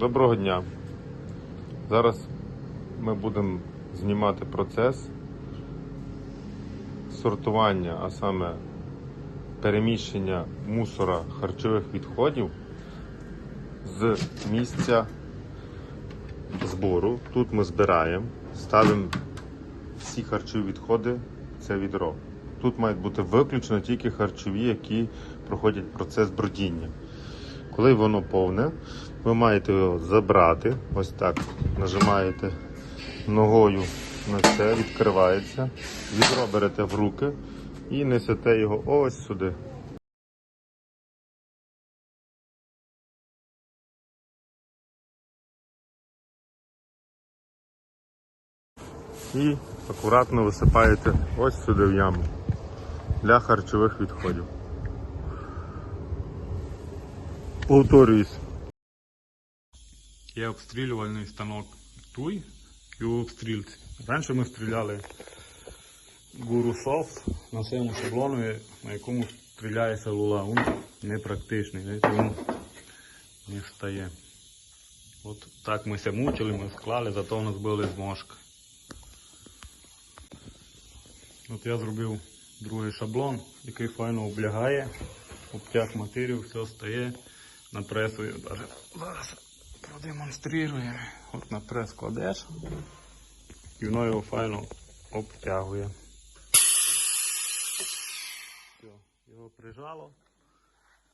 Доброго дня. Зараз ми будемо знімати процес сортування, а саме переміщення мусора харчових відходів з місця збору. Тут ми збираємо, ставимо всі харчові відходи в це відро. Тут мають бути виключно тільки харчові, які проходять процес бродіння. Коли воно повне, ви маєте його забрати. Ось так нажимаєте ногою на це, відкривається. Відро берете в руки і несете його ось сюди. І акуратно висипаєте ось сюди в яму для харчових відходів. Повторююсь. Є обстрілювальний станок Туй і обстрілці. Раніше ми стріляли Guru Soft на своєму шаблону, на якому стріляє целула. Він непрактичний, він не стає. От так ми ся мучили, ми склали, зато у нас були зможки. От я зробив другий шаблон, який файно облягає, обтяг матерію, все стає на пресу. Я даже зараз продемонструю. От на прес кладеш і воно його файно обтягує. Все, його прижало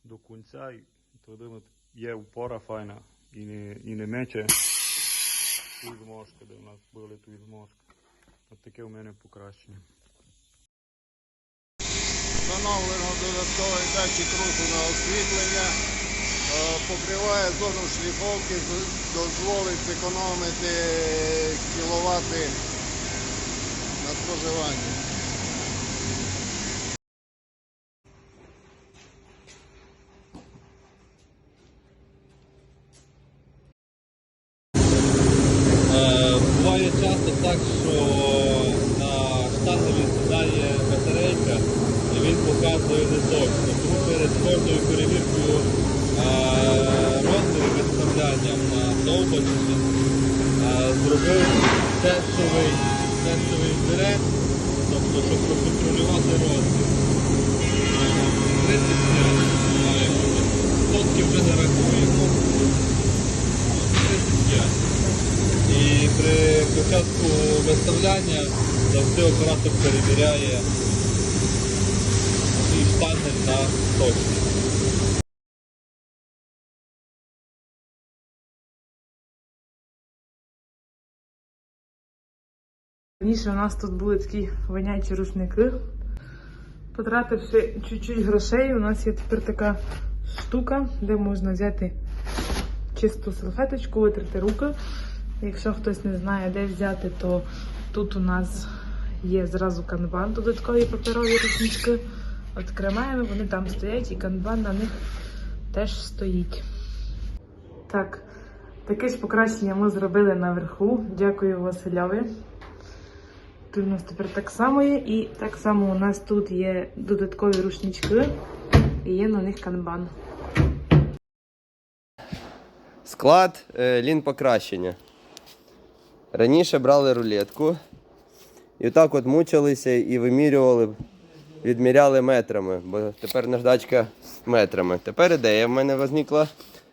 до кінця і туди є упора файна і не, і не мече ту зможки, де в нас були тут зможки. От таке у мене покращення. Встановлено додатковий датчик руху на освітлення, покриває зону шліфовки, дозволить зекономити кіловати на споживанні. Е, Буває часто так, що на штангелі сідає батарейка і він показує не точно. Тому перед кожною перевіркою е, зробив тестовий, тестовий збірець, тобто, щоб проконтролювати розмір. Е, 35 має. Сотки вже не рахуємо. 35. І при початку виставляння завжди оператор перевіряє свій штангель на точність. Раніше у нас тут були такі вонячі рушники. Потративши чуть-чуть грошей, у нас є тепер така штука, де можна взяти чисту салфеточку, витерти руки. Якщо хтось не знає, де взяти, то тут у нас є зразу канбан, додаткові паперові рушнички. Відкриваємо, вони там стоять, і канбан на них теж стоїть. Так, таке ж покращення ми зробили наверху. Дякую Васильові. Тут у нас тепер так само є, і так само у нас тут є додаткові рушнички, і є на них канбан. Склад е, лін покращення. Раніше брали рулетку і так от мучилися і вимірювали, відміряли метрами, бо тепер наждачка метрами. Тепер ідея в мене возникла,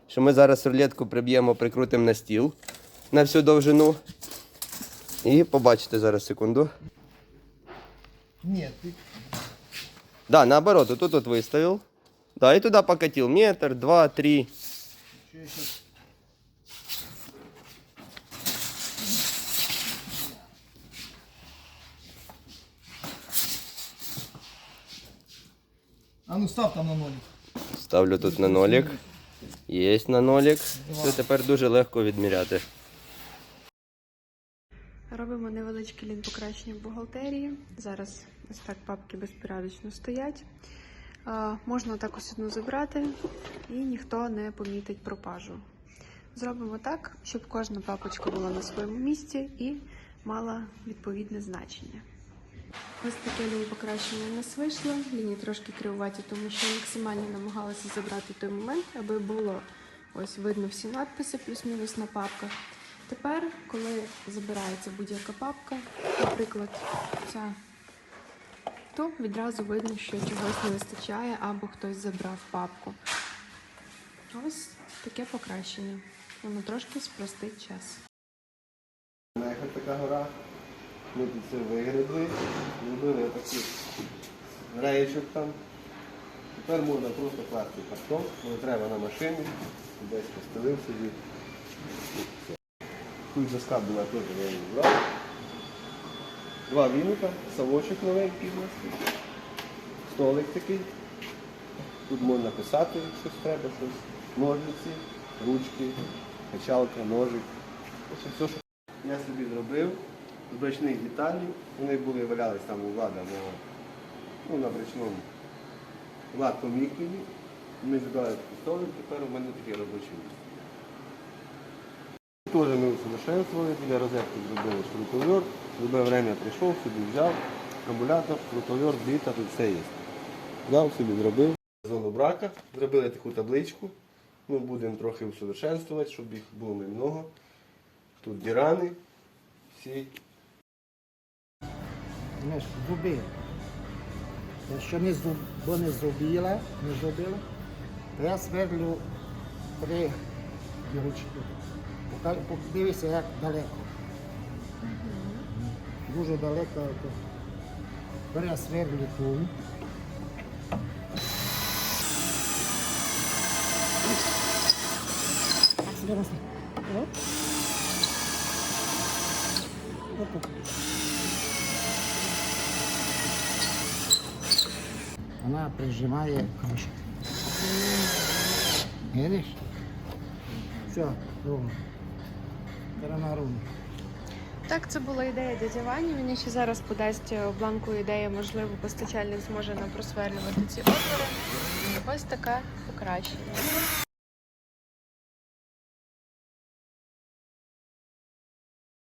що ми зараз рулетку приб'ємо, прикрутимо на стіл на всю довжину. І побачите зараз секунду. Ні, ти Да, наоборот, вот тут вот выставил. Да, и туда покатил. Метр, два, три. А ну став там на нолі. Ставлю тут на нолик. Есть на нолик. Все тепер дуже легко відміряти. Невеличкий лін покращення в бухгалтерії. Зараз ось так папки безпорядочно стоять. Можна так ось одну забрати і ніхто не помітить пропажу. Зробимо так, щоб кожна папочка була на своєму місці і мала відповідне значення. Ось таке лінь покращення у нас вийшло. Лінії трошки кривуваті, тому що максимально намагалася забрати той момент, аби було Ось видно всі надписи, плюс-мінус на папках. Тепер, коли забирається будь-яка папка, наприклад, ця, то відразу видно, що чогось не вистачає або хтось забрав папку. Ось таке покращення. Воно трошки спростить час. Нехай така гора. Ми тут це вигребли, зробили такі реєчок там. Тепер можна просто класти картон, не треба на машину, десь постелив собі. Тут доска була теж я її брав. Два віника, совочок новенький. Столик такий. Тут можна писати, щось треба, щось. Ножниці, ручки, качалка, ножик. Коротше, Все, що я собі зробив з брачних деталей. Вони були валялись там у влада на, ну, на брачному. Влад поміг. Ми зібрали столик, тепер у мене таке робоче місце. Теж ми усовершенствували, біля розетки зробили шуруповерт, любе время прийшов, собі взяв, акумулятор, шуруповерт, біта, тут все є. Взяв собі, зробив. Зону брака, зробили таку табличку. Ми будемо трохи усовершенствувати, щоб їх було немного. Тут дірани всі. Знаєш, зуби. Якщо не зуб, не зубила, не зубила, то я сверлю три дірочки. Подивися, як далеко. Дуже далеко. Нас. Оп. Оп. Вона прижимає кружку. Видиш? Все, ровно. Корона. Так, це була ідея дяді Вані. Він ще зараз подасть е, бланку ідеї, можливо, постачальник зможе нам просверлювати ці отвори. Ось таке покращення.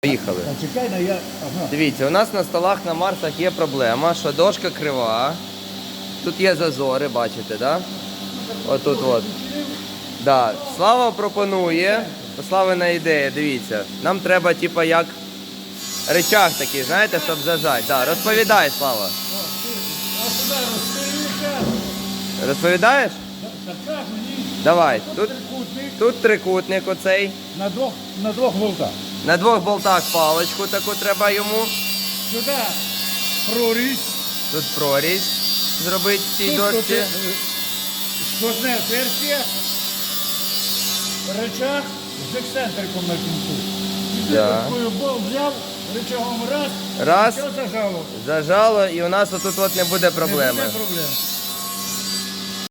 Поїхали. Та чекай, на я. Ага. Дивіться, у нас на столах на Марсах є проблема, що дошка крива. Тут є зазори, бачите, да? Отут от. Да. Слава пропонує, Славина ідея, дивіться. Нам треба, типа, як речах такий, знаєте, щоб зажати. Да. Розповідай, Слава. Розповідаєш? Давай. Тут, тут трикутник оцей. На двох, на двох волтах. На двох болтах паличку таку треба йому. Сюди прорізь. Тут прорізь зробити в цій Тут дошці. е, сквозне отверстие. Рычаг ексцентриком на кінцю. І ти Да. такою бол взяв, речагом раз, Раз, все зажало. зажало, і у нас отут от не буде Не буде проблем.